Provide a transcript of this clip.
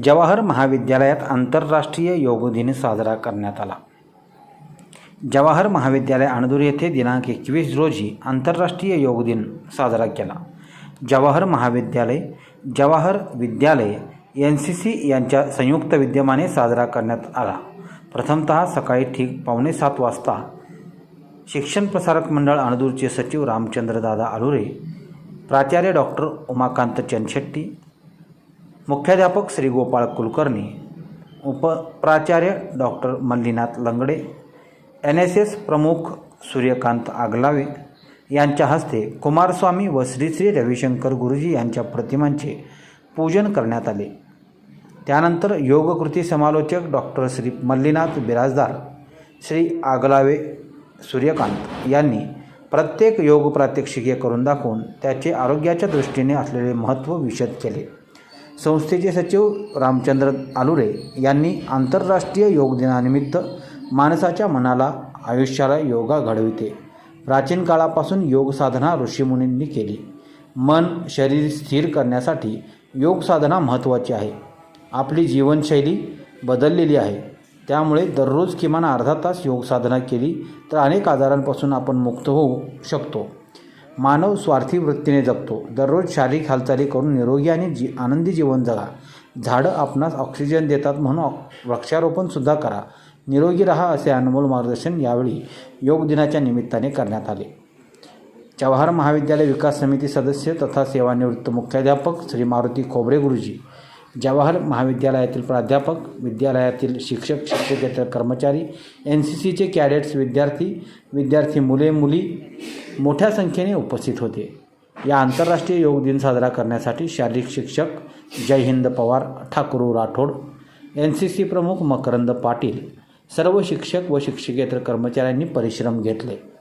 जवाहर महाविद्यालयात आंतरराष्ट्रीय योग दिन साजरा करण्यात आला. जवाहर महाविद्यालय अणदूर येथे दिनांक एकवीस रोजी आंतरराष्ट्रीय योग दिन साजरा केला. जवाहर महाविद्यालय जवाहर विद्यालय एन सी सी यांच्या संयुक्त विद्यमाने साजरा करण्यात आला. प्रथमतः सकाळी ठीक पावणे सात वाजता शिक्षण प्रसारक मंडळ अणदूरचे सचिव रामचंद्रदादा आलुरे प्राचार्य डॉक्टर उमाकांत चंदशेट्टी मुख्याध्यापक Shri Gopal Kulkarni उपप्राचार्य doctor Mallinath Langde N S S प्रमुख सूर्यकांत आगलावे यांच्या हस्ते कुमारस्वामी व श्री श्री रविशंकर गुरुजी यांच्या प्रतिमांचे पूजन करण्यात आले. त्यानंतर योगकृती समालोचक डॉक्टर श्री मल्लीनाथ बिराजदार श्री आगलावे सूर्यकांत यांनी प्रत्येक योग प्रात्यक्षिके करून दाखवून त्याचे आरोग्याच्या दृष्टीने असलेले महत्त्व विशद केले. संस्थेचे सचिव रामचंद्र आलुरे यांनी आंतरराष्ट्रीय योग दिनानिमित्त माणसाच्या मनाला आयुष्याला योगा घडविते. प्राचीन काळापासून योग साधना ऋषीमुनींनी केली. मन शरीर स्थिर करण्यासाठी योग साधना महत्त्वाची आहे. आपली जीवनशैली बदललेली आहे. त्यामुळे दररोज किमान अर्धा तास योगसाधना केली तर अनेक आजारांपासून आपण मुक्त होऊ शकतो. मानव स्वार्थी वृत्तीने जगतो. दररोज शारीरिक हालचाली करून निरोगी आणि जी आनंदी जीवन जगा. झाडं आपणास ऑक्सिजन देतात म्हणून वृक्षारोपणसुद्धा करा. निरोगी रहा असे अनमोल मार्गदर्शन यावेळी योग दिनाच्या निमित्ताने करण्यात आले. जवाहर महाविद्यालय विकास समिती सदस्य तथा सेवानिवृत्त मुख्याध्यापक श्री मारुती खोबरे गुरुजी जवाहर महाविद्यालयातील प्राध्यापक विद्यालयातील शिक्षक शिक्षकेतर कर्मचारी एन सी सीचे कॅडेट्स विद्यार्थी विद्यार्थी मुले मुली मोठ्या संख्येने उपस्थित होते. या आंतरराष्ट्रीय योग दिन साजरा करण्यासाठी शारीरिक शिक्षक Jai Hind Pawar Thakur Rathod N C C प्रमुख मकरंद पाटील सर्व शिक्षक व शिक्षकेतर कर्मचाऱ्यांनी परिश्रम घेतले.